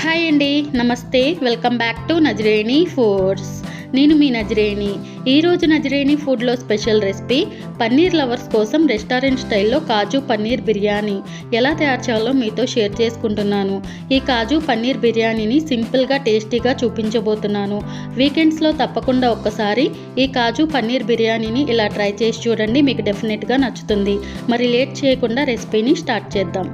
Hi అండి నమస్తే. Welcome back to Nazareni foods. నేను మీ నజరేణి. ఈరోజు నజరేణి ఫుడ్లో స్పెషల్ రెసిపీ పన్నీర్ లవర్స్ కోసం రెస్టారెంట్ స్టైల్లో కాజు పన్నీర్ బిర్యానీ. ఎలా తయారు చేయాలో మీతో షేర్ చేసుకుంటున్నాను. ఈ కాజు పన్నీర్ బిర్యానీని సింపుల్గా టేస్టీగా చూపించబోతున్నాను. వీకెండ్స్లో తప్పకుండా ఒక్కసారి ఈ కాజు పన్నీర్ బిర్యానీని ఇలా ట్రై చేసి చూడండి మీకు డెఫినెట్గా నచ్చుతుంది. మరి లేట్ చేయకుండా రెసిపీని స్టార్ట్ చేద్దాం.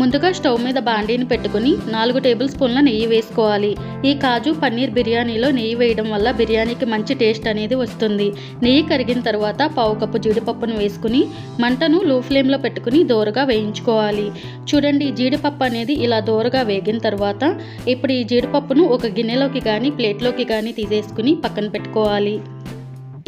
ముందుగా స్టవ్ మీద బాండీని పెట్టుకుని నాలుగు టేబుల్ స్పూన్ల నెయ్యి వేసుకోవాలి. ఈ కాజు పన్నీర్ బిర్యానీలో నెయ్యి వేయడం వల్ల బిర్యానీకి మంచి టేస్ట్ అనేది వస్తుంది. నెయ్యి కరిగిన తర్వాత పావు కప్పు జీడిపప్పును వేసుకుని మంటను లో ఫ్లేమ్లో పెట్టుకుని దోరగా వేయించుకోవాలి. చూడండి జీడిపప్పు అనేది ఇలా దోరగా వేగిన తర్వాత ఇప్పుడు ఈ జీడిపప్పును ఒక గిన్నెలోకి కానీ ప్లేట్లోకి కానీ తీసేసుకుని పక్కన పెట్టుకోవాలి.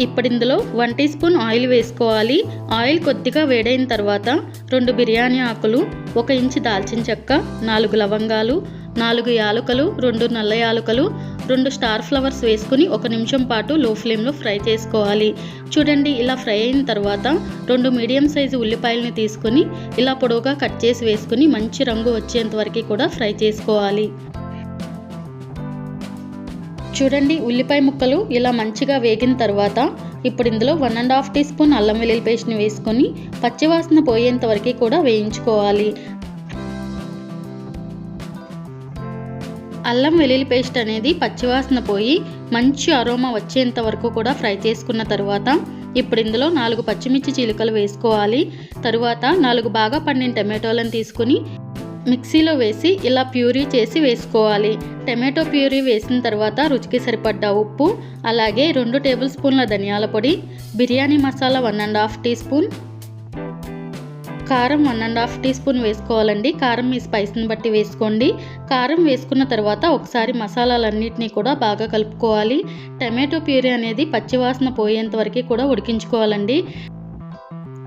ఇప్పుడు ఇందులో వన్ టీ స్పూన్ ఆయిల్ వేసుకోవాలి. ఆయిల్ కొద్దిగా వేడైన తర్వాత రెండు బిర్యానీ ఆకులు ఒక ఇంచు దాల్చిన చెక్క నాలుగు లవంగాలు నాలుగు యాలకలు రెండు నల్ల యాలుకలు రెండు స్టార్ ఫ్లవర్స్ వేసుకుని ఒక నిమిషం పాటు లో ఫ్లేమ్లో ఫ్రై చేసుకోవాలి. చూడండి ఇలా ఫ్రై అయిన తర్వాత రెండు మీడియం సైజు ఉల్లిపాయలని తీసుకుని ఇలా పొడవుగా కట్ చేసి వేసుకుని మంచి రంగు వచ్చేంత వరకు కూడా ఫ్రై చేసుకోవాలి. చూడండి ఉల్లిపాయ ముక్కలు ఇలా మంచిగా వేగిన తర్వాత ఇప్పుడు ఇందులో one and half teaspoon అల్లం వెల్లుల్లి పేస్ట్ని వేసుకొని పచ్చివాసన పోయేంత వరకు కూడా వేయించుకోవాలి. అల్లం వెల్లుల్లి పేస్ట్ అనేది పచ్చివాసన పోయి మంచి అరోమా వచ్చేంత వరకు కూడా ఫ్రై చేసుకున్న తర్వాత ఇప్పుడు ఇందులో నాలుగు పచ్చిమిర్చి చిలుకలు వేసుకోవాలి. తరువాత నాలుగు బాగా పండిన టమాటోలను తీసుకుని మిక్సీలో వేసి ఇలా ప్యూరీ చేసి వేసుకోవాలి. టమాటో ప్యూరీ వేసిన తర్వాత రుచికి సరిపడ్డ ఉప్పు అలాగే రెండు టేబుల్ స్పూన్ల ధనియాల పొడి biryani masala one and half teaspoon. కారం one and half teaspoon వేసుకోవాలండి. కారం మీ స్పైస్ని బట్టి వేసుకోండి. కారం వేసుకున్న తర్వాత ఒకసారి మసాలాలన్నింటినీ కూడా బాగా కలుపుకోవాలి. టమాటో ప్యూరీ అనేది పచ్చివాసన పోయేంత వరకు కూడా ఉడికించుకోవాలండి.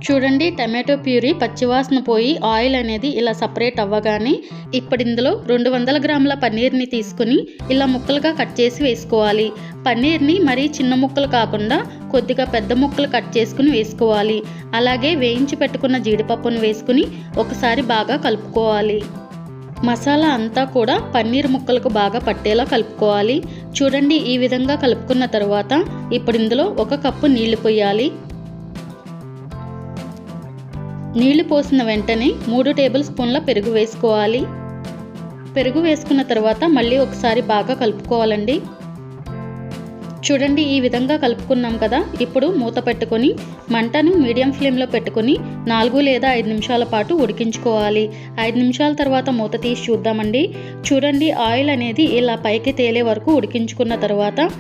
చూడండి టమాటో ప్యూరీ పచ్చివాసన పోయి ఆయిల్ అనేది ఇలా సపరేట్ అవ్వగానే ఇప్పుడు ఇందులో రెండు వందల గ్రాముల పన్నీర్ని తీసుకుని ఇలా ముక్కలుగా కట్ చేసి వేసుకోవాలి. పన్నీర్ని మరీ చిన్న ముక్కలు కాకుండా కొద్దిగా పెద్ద ముక్కలు కట్ చేసుకుని వేసుకోవాలి. అలాగే వేయించి పెట్టుకున్న జీడిపప్పును వేసుకుని ఒకసారి బాగా కలుపుకోవాలి. మసాలా అంతా కూడా పన్నీర్ ముక్కలకు బాగా పట్టేలా కలుపుకోవాలి. చూడండి ఈ విధంగా కలుపుకున్న తర్వాత ఇప్పుడు ఇందులో ఒక కప్పు నీళ్ళు పోయాలి. నీళ్ళు పోసిన వెంటనే మూడు టేబుల్ స్పూన్ల పెరుగు వేసుకోవాలి. పెరుగు వేసుకున్న తర్వాత మళ్ళీ ఒకసారి బాగా కలుపుకోవాలండి. చూడండి ఈ విధంగా కలుపుకున్నాం కదా ఇప్పుడు మూత పెట్టుకొని మంటను మీడియం ఫ్లేమ్లో పెట్టుకొని నాలుగు లేదా ఐదు నిమిషాల పాటు ఉడికించుకోవాలి. ఐదు నిమిషాల తర్వాత మూత తీసి చూద్దామండి. చూడండి ఆయిల్ అనేది ఇలా పైకి తేలే వరకు ఉడికించుకున్న తర్వాత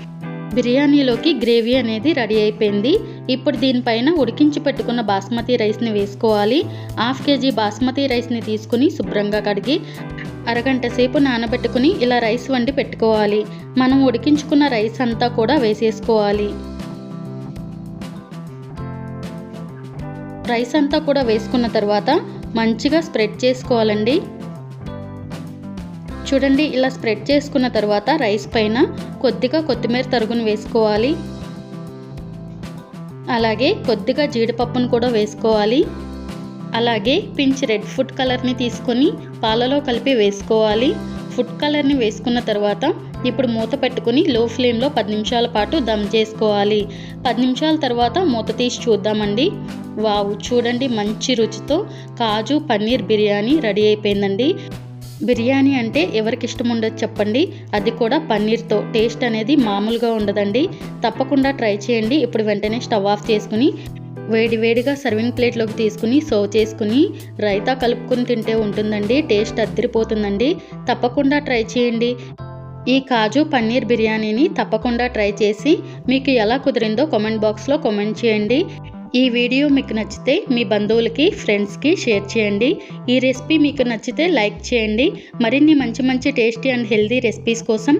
బిర్యానీలోకి గ్రేవీ అనేది రెడీ అయిపోయింది. ఇప్పుడు దీనిపైన ఉడికించి పెట్టుకున్న బాస్మతి రైస్ని వేసుకోవాలి. హాఫ్ కేజీ బాస్మతి రైస్ని తీసుకుని శుభ్రంగా కడిగి అరగంట సేపు నానబెట్టుకుని ఇలా రైస్ వండి పెట్టుకోవాలి. మనం ఉడికించుకున్న రైస్ అంతా కూడా వేసేసుకోవాలి. రైస్ అంతా కూడా వేసుకున్న తర్వాత మంచిగా స్ప్రెడ్ చేసుకోవాలండి. చూడండి ఇలా స్ప్రెడ్ చేసుకున్న తర్వాత రైస్ పైన కొద్దిగా కొత్తిమీర తరుగును వేసుకోవాలి. అలాగే కొద్దిగా జీడిపప్పును కూడా వేసుకోవాలి. అలాగే పించ్ రెడ్ ఫుడ్ కలర్ని తీసుకొని పాలలో కలిపి వేసుకోవాలి. ఫుడ్ కలర్ని వేసుకున్న తర్వాత ఇప్పుడు మూత పెట్టుకుని లో ఫ్లేమ్లో పది నిమిషాల పాటు దమ్ చేసుకోవాలి. పది నిమిషాల తర్వాత మూత తీసి చూద్దామండి. వావ్ చూడండి మంచి రుచితో కాజు పన్నీర్ బిర్యానీ రెడీ అయిపోయిందండి. బిర్యానీ అంటే ఎవరికి ఇష్టం ఉండదు చెప్పండి. అది కూడా పన్నీర్తో. టేస్ట్ అనేది మామూలుగా ఉండదండి. తప్పకుండా ట్రై చేయండి. ఇప్పుడు వెంటనే స్టవ్ ఆఫ్ చేసుకుని వేడివేడిగా సర్వింగ్ ప్లేట్లోకి తీసుకుని సర్వ్ చేసుకుని రైతా కలుపుకుని తింటే ఉంటుందండి. టేస్ట్ అద్దరిపోతుందండి. తప్పకుండా ట్రై చేయండి. ఈ కాజు పన్నీర్ బిర్యానీని తప్పకుండా ట్రై చేసి మీకు ఎలా కుదిరిందో కామెంట్ బాక్స్లో కామెంట్ చేయండి. ఈ వీడియో మీకు నచ్చితే మీ బంధువులకి ఫ్రెండ్స్కి షేర్ చేయండి. ఈ రెసిపీ మీకు నచ్చితే లైక్ చేయండి. మరిన్ని మంచి మంచి టేస్టీ అండ్ హెల్దీ రెసిపీస్ కోసం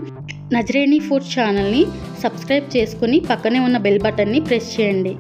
నజరేణి ఫుడ్ ఛానల్ని సబ్స్క్రైబ్ చేసుకుని పక్కనే ఉన్న బెల్ బటన్ని ప్రెస్ చేయండి.